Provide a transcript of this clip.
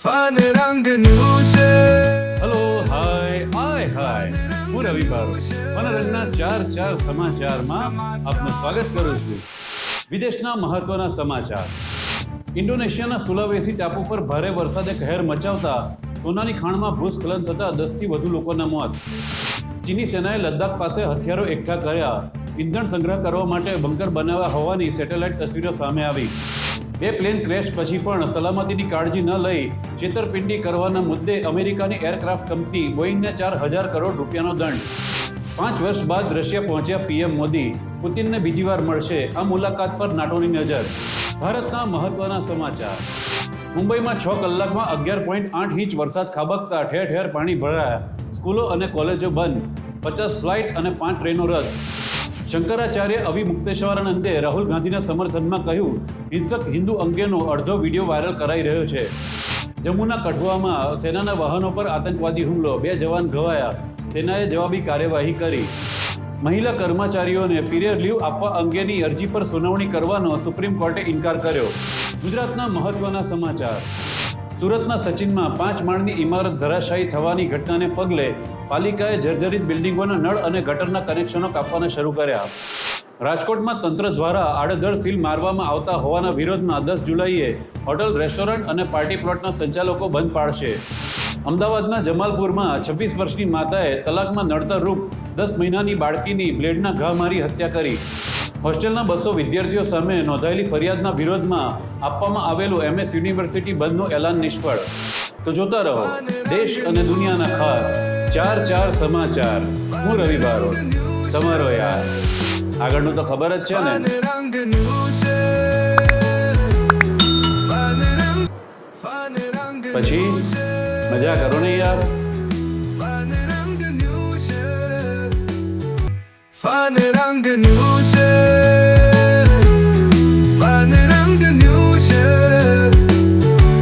Fun રંગ news hello hi હાય હાય હું રવિ બારો મનોરંજના ચાર ચાર સમાચારમાં આપનું સ્વાગત કરું છું. વિદેશના મહત્વના સમાચાર. ઇન્ડોનેશિયાના સુલાવેસી ટાપુ પર ભારે વરસાદે કહેર મચાવતા સોનાની ખાણમાં ભૂસ્ખલન થતા દસથી વધુ લોકોના મોત. ચીની સેનાએ લદ્દાખ પાસે હથિયારો એકઠા કર્યા. ઇંધણ સંગ્રહ કરવા માટે બંકર બનાવ્યા હોવાની સેટેલાઇટ તસવીરો સામે આવી. બે પ્લેન ક્રેશ પછી પણ સલામતીની કાળજી ન લઈ છેતરપિંડી કરવાના મુદ્દે અમેરિકાની એરક્રાફ્ટ કંપની બોઈંગને ચાર હજાર કરોડ રૂપિયાનો દંડ. પાંચ વર્ષ બાદ રશિયા પહોંચ્યા પીએમ મોદી. પુતિનને બીજી વાર મળશે આ મુલાકાત પર નાટોની નજર. ભારતના મહત્વના સમાચાર. મુંબઈમાં છ કલાકમાં અગિયાર પોઈન્ટ આઠ ઇંચ વરસાદ ખાબકતા ઠેર ઠેર પાણી ભરાયા. સ્કૂલો અને કોલેજો બંધ. પચાસ ફ્લાઇટ અને પાંચ ટ્રેનો રદ. શંકરાચાર્ય અવિમુક્તેશ્વરાનંદે રાહુલ ગાંધીના સમર્થનમાં કહ્યું, હિંસક હિન્દુ અંગેનો અડધો વીડિયો વાયરલ કરાઈ રહ્યો છે. જમ્મુના કઠુઆમાં સેનાના વાહનો પર આતંકવાદી હુમલો, બે જવાન ઘવાયા, સેનાએ જવાબી કાર્યવાહી કરી. મહિલા કર્મચારીઓને પીરિયડ લીવ આપવા અંગેની અરજી પર સુનાવણી કરવાનો સુપ્રીમ કોર્ટે ઇનકાર કર્યો. ગુજરાતના મહત્વના સમાચાર. સુરતના સચિનમાં પાંચ માળની ઇમારત ધરાશાયી થવાની ઘટનાને પગલે પાલિકાએ જર્જરિત બિલ્ડિંગોના નળ અને ગટરના કનેક્શનો કાપવાના શરૂ કર્યા. રાજકોટમાં તંત્ર દ્વારા આડેધડ સીલ મારવામાં આવતા હોવાના વિરોધમાં દસ જુલાઈએ હોટલ, રેસ્ટોરન્ટ અને પાર્ટી પ્લોટના સંચાલકો બંધ પાડશે. અમદાવાદના જમાલપુરમાં છવ્વીસ વર્ષની માતાએ તલાકમાં નડતર રૂપ દસ મહિનાની બાળકીની બ્લેડના ઘા મારી હત્યા કરી. હોસ્ટેલના બસો વિદ્યાર્થીઓ સામે નોંધાયેલી ફરિયાદના વિરોધમાં આપવામાં આવેલું એમએસ યુનિવર્સિટી બંધનું એલાન નિષ્ફળ. તો જોતા રહો દેશ અને દુનિયાના ખાસ ચાર ચાર સમાચાર. હું રવિ બારોટ. તમારો યાર. આગળનું તો ખબર જ છે ને. પછી મજા કરો ને યાર. Fun and I'm રંગ ન્યૂઝ